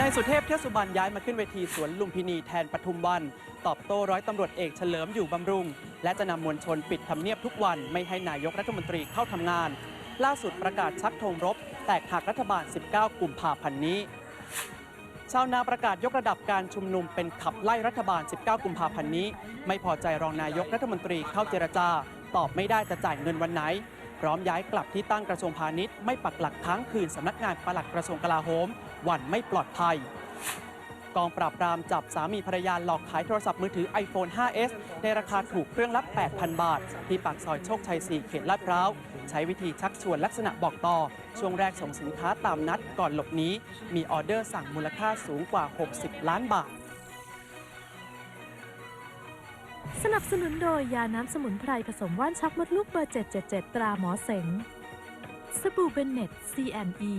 นายสุเทพเทพสุบรรณย้ายมาขึ้นเวทีสวนลุมพินีแทนปทุมวัน ตอบโต้ร้อยตำรวจเอกเฉลิมอยู่บำรุง และจะนำมวลชนปิดทำเนียบทุกวันไม่ให้นายกรัฐมนตรีเข้าทำงาน ล่าสุดประกาศชักธงรบ แตกหักรัฐบาล 19 กุมภาพันธ์นี้ ชาวนาประกาศยกระดับการชุมนุมเป็นขับไล่รัฐบาล 19 กุมภาพันธ์นี้ ไม่พอใจรองนายกรัฐมนตรีเข้าเจรจา ตอบไม่ได้จะจ่ายเงินวันไหน พร้อมย้ายกลับที่ตั้งกระทรวงพาณิชย์ไม่ปักหลักค้างคืนสำนักงานปลัดกระทรวงกลาโหมวันไม่ปลอดภัย กองปราบปรามจับสามีภรรยาหลอกขายโทรศัพท์มือถือ iPhone 5s ในราคาถูกเครื่องละ 8,000 บาท ที่ปากซอยโชคชัย 4 เขตลาดพร้าว ใช้วิธีชักชวนลักษณะบอกต่อ ช่วงแรกส่งสินค้าตามนัดก่อนหลบหนี้ มีออเดอร์สั่งมูลค่าสูงกว่า 60 ล้านบาท สนับสนุนโดยยาน้ำสมุนไพรผสมว่านชักมดลูกเบอร์ 777 ตราหมอเสง สบู่เบนเน็ต C&E